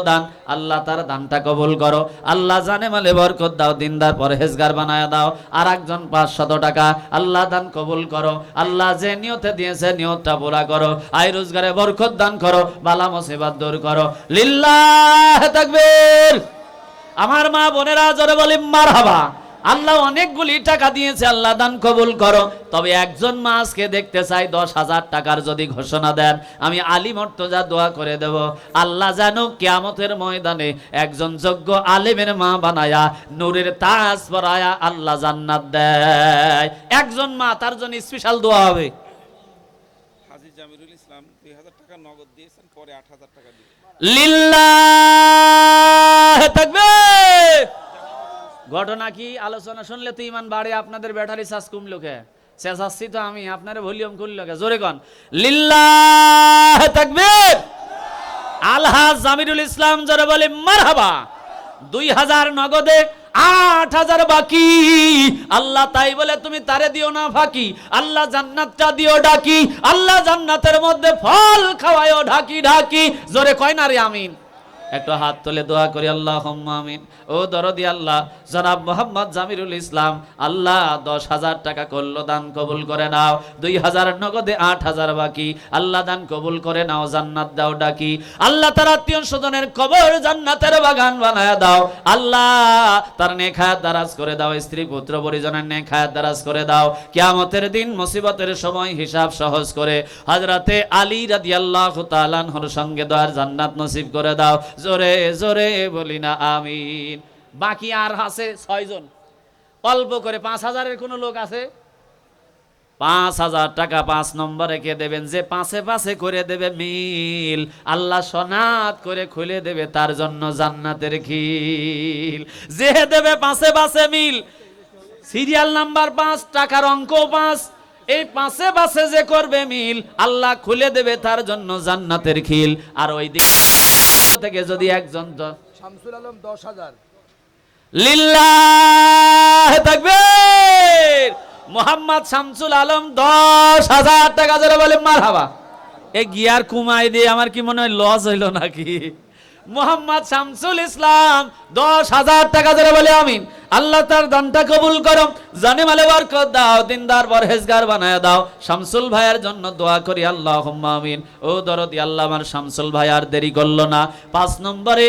দান, আল্লাহ তার দানটা কবুল করো। আল্লাহ জানে মালে বরকত দাও, দিনদার পরহেজগার বানায় দাও। আর একজন পাঁচশত টাকা, আল্লাহ দান কবুল করো। আল্লাহ যে নিয়তে দিয়েছে, নিয়তটা পুরা করো। আয় রোজগারে বরকত দান করো, বালা মুসিবত দূর করো। লিল্লাহ তাকবীর। আমার মা বোনেরা জোরে বলি, মারহাবা। আল্লাহ অনেকগুলি টাকা দিয়েছে আল্লাহ দান কবুল করো। তবে একজন মা আজকে দেখতে চাই দশ হাজার টাকার যদি ঘোষণা দেন আমি আলী মর্তজা দোয়া করে দেব। আল্লাহ যেন কেয়ামতের ময়দানে একজন যোগ্য আলিমের মা বানায়া নূরের তাজ পরায়া আল্লাহ জান্নাত দেয়। একজন মা তার জন্য স্পেশাল দোয়া হবে। হাজি জামিরুল ইসলাম দুই হাজার টাকা নগদ দিয়েছেন পরে আট হাজার টাকা লিল্লাহ তাকবীর! ঘটনা কি? আলোচনা শুনলে তো ইমান বাড়ে, আপনাদের ব্যাটারি চার্জ কমলো কে? শেষ আসছি তো আমি, আপনার ভলিউম করল কে? জোরে কন। লিল্লাহ তাকবীর! আলহাজ জামিরুল ইসলাম, জোরে বলে, মারহাবা। দুই হাজার নগদে আট হাজার বাকি। আল্লাহ তাই বলে, তুমি তারে দিও না ফাঁকি। আল্লাহ জান্নাতটা দিও ডাকি। আল্লাহ জান্নাতের মধ্যে ফল খাওয়ায়ও ঢাকি ঢাকি জোরে কয় না রে আমিন? একটু হাত তুলে দোয়া করি আল্লাহ আমিন। ও দরদি আল্লাহ, জনাব মোহাম্মদ জামিরুল ইসলাম, আল্লাহ দশ হাজার টাকা করল, দান কবুল করে নাও। দুই হাজার নগদে আট হাজার বাকি, আল্লাহ দান কবুল করে নাও, জান্নাত দাও ডাকি। আল্লাহ তার আত্মীয় স্বজনের কবর জান্নাতের বাগান বানায় দাও। আল্লাহ তার নেখায়াত দারাজ করে দাও, স্ত্রী পুত্র পরিজনের নেখায়াত দারাজ করে দাও। কিয়ামতের দিন মুসিবতের সময় হিসাব সহজ করে হজরতে আলী রাদিয়াল্লাহু তাআলার সঙ্গে দোয়ার জান্নাত নসিব করে দাও। জোরে জোরে বলি না, আমিন। বাকি আর আছে ছয়জন। অল্প করে পাঁচ হাজারের কোনো লোক আছে? পাঁচ হাজার টাকা পাঁচ নম্বরে কে দেবেন? যে পাঁচে পাঁচে করে দেবে মিল। আল্লাহ সনাত করে খুলে দেবে তার জন্য জান্নাতের খিল। যে দেবে পাঁচে পাঁচে মিল। সিরিয়াল নাম্বার পাঁচ, টাকার অঙ্ক পাঁচ। এই পাঁচে পাশে যে করবে মিল, আল্লাহ খুলে দেবে তার জন্য জান্নাতের খিল। আর ওই দিক থেকে যদি একজন শামসুল আলম দশ হাজার। লিল্লাহ থাকবে মোহাম্মদ শামসুল আলম দশ হাজার টাকা ধরে বলে মার হাবা এ গিয়ার কুমাই দিয়ে আমার কি মনে হয় লস হইল নাকি? মোহাম্মদ শামসুল ইসলাম, দশ হাজার টাকা ধরে বলে আমিন। আল্লাহ তার দানটা কবুল করো জানে মালে বরকত দাও, দিনদার পরহেজগার বানায় দাও। শামসুল ভাইয়ের জন্য দোয়া করি আল্লাহ আমিন। ও দরদি, আল্লাহ আমার শামসুল ভাই আর দেরি করল না। পাঁচ নম্বরে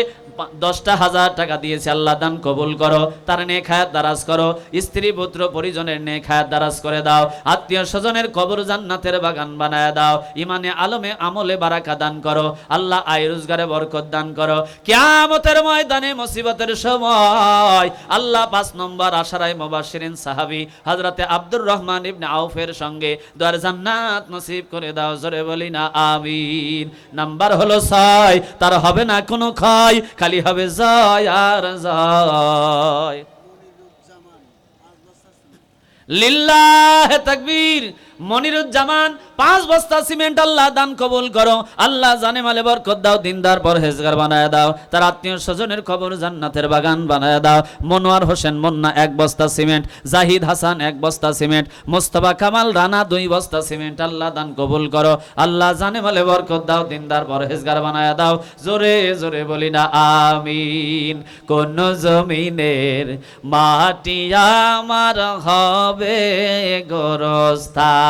দশটা হাজার টাকা দিয়েছে, আল্লাহ দান কবুল করো, তার নে খায়াত দারাজ করো, স্ত্রী, পুত্র, পরিজনের নে খায়াত দারাজ করে দাও, আত্মীয় স্বজনের কবর জান্নাতের বাগান বানায় দাও, ইমানে আলমে আমলে বারাকা দান করো, আল্লাহ আয় রোজগারে বরকত দান করো। কিয়ামতের ময়দানে মুসিবতের সময়, আল্লাহ পাঁচ নম্বর আশারাই মুবাশশিরিন সাহাবি হযরতে আব্দুর রহমান ইবনে আউফের সঙ্গে দোয়ার জান্নাত নসিব করে দাও, জোরে বলি না, আমিন। নাম্বার হলো ছয়, তার হবে না কোনো ক্ষয় খালি হবে যায় আর যায়। লিল্লাহ তাকবীর মনিরুজ্জামান, পাঁচ বস্তা সিমেন্ট আল্লাহ দান কবুল করো। আল্লাহ জানে মালে বরকত দাও, দিনদার পরহেজগার বানায় দাও। তার আত্মীয় স্বজনের খবর জান্নাতের বাগান বানায় দাও। মনোয়ার হোসেন মন্না, এক বস্তা সিমেন্ট। জাহিদ হাসান, এক বস্তা সিমেন্ট। মোস্তফা কামাল রানা, দুই বস্তা সিমেন্ট আল্লাহ দান কবুল করো। আল্লাহ জানে মালে বরকত দাও, দিনদার পরহেজগার বানায় দাও। জোরে জোরে বলি না, আমিন। কোন জমিনের মাটি আমার হবে গোরস্থান।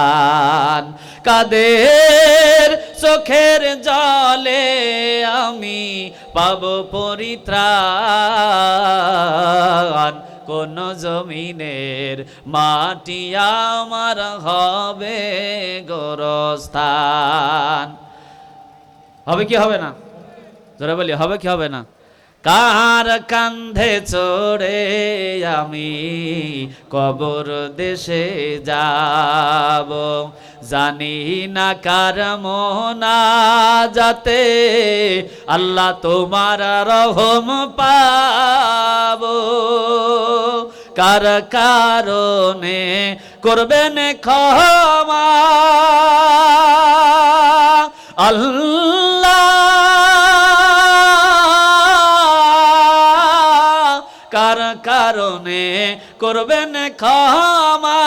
কাদের চোখের জলে আমি পাব পরিত্রাণ? কোন জমিনের মাটি আমার হবে গোরস্থান। হবে কি হবে না? জোরে বলি, হবে কি হবে না? কার কান্ধে চড়ে আমি কবর দেশে যাব? জানি না কার মোনা যাতে আল্লাহ তোমার রহম পাব। কার কারণে করবেন ক্ষমা? আল্লাহ কারণে করবেন ক্ষমা।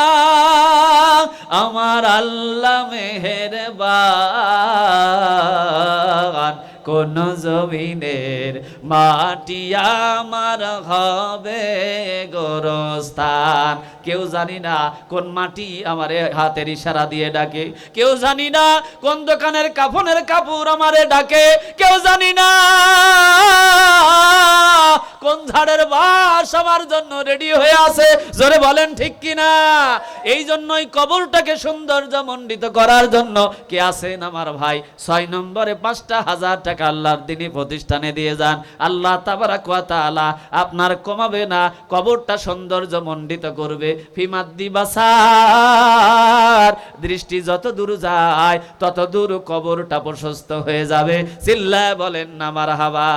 আমার আল্লাহ মেহেরবান। কোন জমিনের মাটি আমার হবে গোরস্থান। কেউ জানি না কোন মাটি আমারে হাতের ইশারা দিয়ে ডাকে। কেউ জানি না কোন দোকানের কাফনের কাপড় আমারে ডাকে। কেউ জানি না কোন ঝাড়ের বাস আমার জন্য রেডি হয়ে আছে। জোরে বলেন ঠিক কিনা? এই জন্যই কবরটাকে সৌন্দর্য মণ্ডিত করার জন্য কে আছেন আমার ভাই? ছয় নম্বরে পাঁচটা হাজার টাকা আল্লাহর দিনী প্রতিষ্ঠানে দিয়ে যান। আল্লাহ তাবারাক ওয়া তাআলা আপনার কমাবে না, কবরটা সৌন্দর্য মণ্ডিত করবে। ফিমাদ্দি বাসার, দৃষ্টি যত দূর যায়, তত দূর কবরটা প্রশস্ত হয়ে যাবে। চিল্লায় বলেন, না মারহাবা।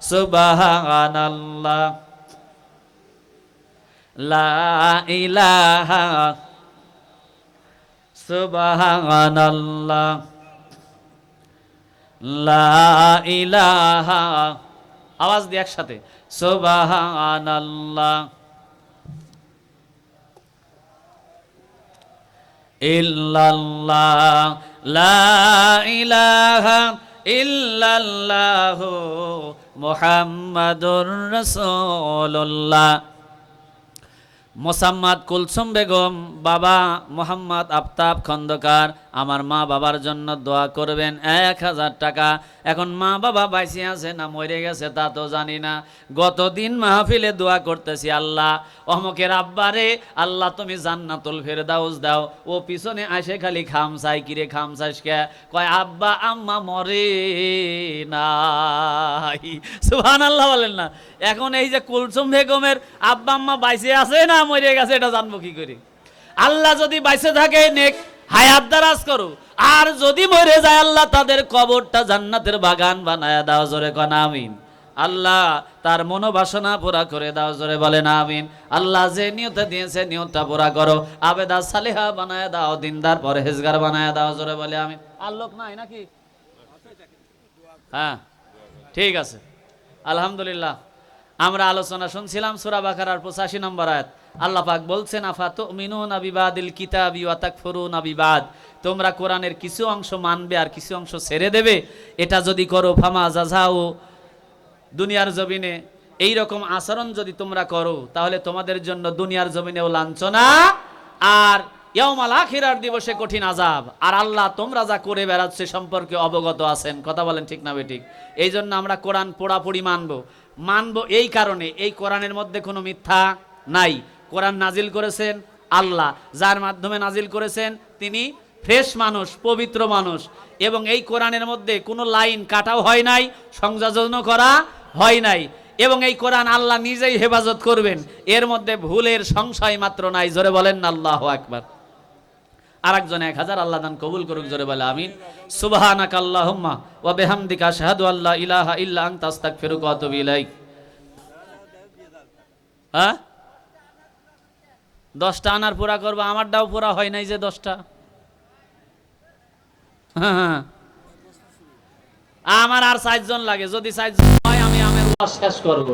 সুবহানাল্লাহ। লা ইলাহা সুবহানাল্লাহ। ইলাহা আওয়াজ দিয়ে একসাথে মোসাম্মদ কুলসুম বেগম বাবা মোহাম্মদ আফতাব খন্দকার আমার মা বাবার জন্য দোয়া করবেন, এক হাজার টাকা। এখন মা বাবা বাইসে আছে না মরে গেছে তা তো জানি না। গতদিন মাহফিলে দোয়া করতেছি, আল্লাহ, অমকের আব্বারে আল্লাহ, তুমি জান্নাতুল ফেরদাউস দাও। ও পিছনে আসে খালি খামসাই কিরে খামসাইস কে? কয়, আব্বা, আম্মা মরে নাই। সুবহানাল্লাহ বলেন না। এখন এই যে কুলসুম বেগমের আব্বা, আম্মা বাইসে আছে না মরে গেছে, এটা জানব কি করে? আল্লাহ যদি বাইসে থাকে, নেক হায়াত দারাজ করো। আর যদি মরে যায় আল্লাহ, তাদের কবরটা জান্নাতের বাগান বানায় দাও, জোরে কন, আমিন। আল্লাহ তার মনোবাসনা পুরা করে দাও, জোরে বলেন, আমিন। আল্লাহ যে নিয়তে দিয়েছে, নিয়তটা পুরা করো। আবেদা সালেহা বানায় দাও, দিনদার পরহেজগার বানায় দাও, জোরে বলে, আমিন। আর লোক নাই নাকি? হ্যাঁ ঠিক আছে। আলহামদুলিল্লাহ। আমরা আলোচনা শুনছিলাম সুরা বাকারার পঁচাশি নম্বর আয়াত। আল্লাহ পাক বলছেন, আফা তো মিনুন আবিবাদিল কিতাবি ওয়াতাক ফরুন আবিবাদ তোমরা কোরআনের কিছু অংশ মানবে আর কিছু অংশ ছেড়ে দেবে। এটা যদি করো, ফামা জাজাও দুনিয়ার জমিনে এই রকম আচরণ যদি তোমরা করো, তাহলে তোমাদের জন্য দুনিয়ার জমিনেও লাঞ্ছনা আর ইয়াউমাল আখিরার দিবসে কঠিন আজাব আর আল্লাহ তোমরা যা করে বেড়াচ্ছে সম্পর্কে অবগত আছেন। কথা বলেন ঠিক না বেঠিক এই জন্য আমরা কোরআন পোড়াপুরি মানবো। মানবো এই কারণে। এই কোরআনের মধ্যে কোনো মিথ্যা নাই। কোরআন নাজিল করেছেন আল্লাহ, যার মাধ্যমে নাজিল করেছেন তিনি ফ্রেশ মানুষ, পবিত্র মানুষ। এবং এই কোরআনের মধ্যে কোনো লাইন কাটাও হয় নাই, সংযোজনও করা হয় নাই। এবং এই কোরআন আল্লাহ নিজেই হেফাজত করবেন। এর মধ্যে ভুলের সংশয় মাত্র নাই, জোরে বলেন আল্লাহ আকবার। আর একজন এক হাজার, আল্লাহ দান কবুল করুক, জোরে বলে আমিন। সুবহানাক আল্লাহুম্মা ওয়া বিহামদিকা আশহাদু আল্লা ইলাহা ইল্লা আনতা, আস্তাগফিরুকা ওয়া আতুবু ইলাইক। হ্যাঁ? দশটা আনার পুরা করব, আমারটাও পুরা হয় নাই যে দশটা। হ্যাঁ আমার আর চারজন লাগে, যদি চারজন হয়, আমি আমের শেষ করব।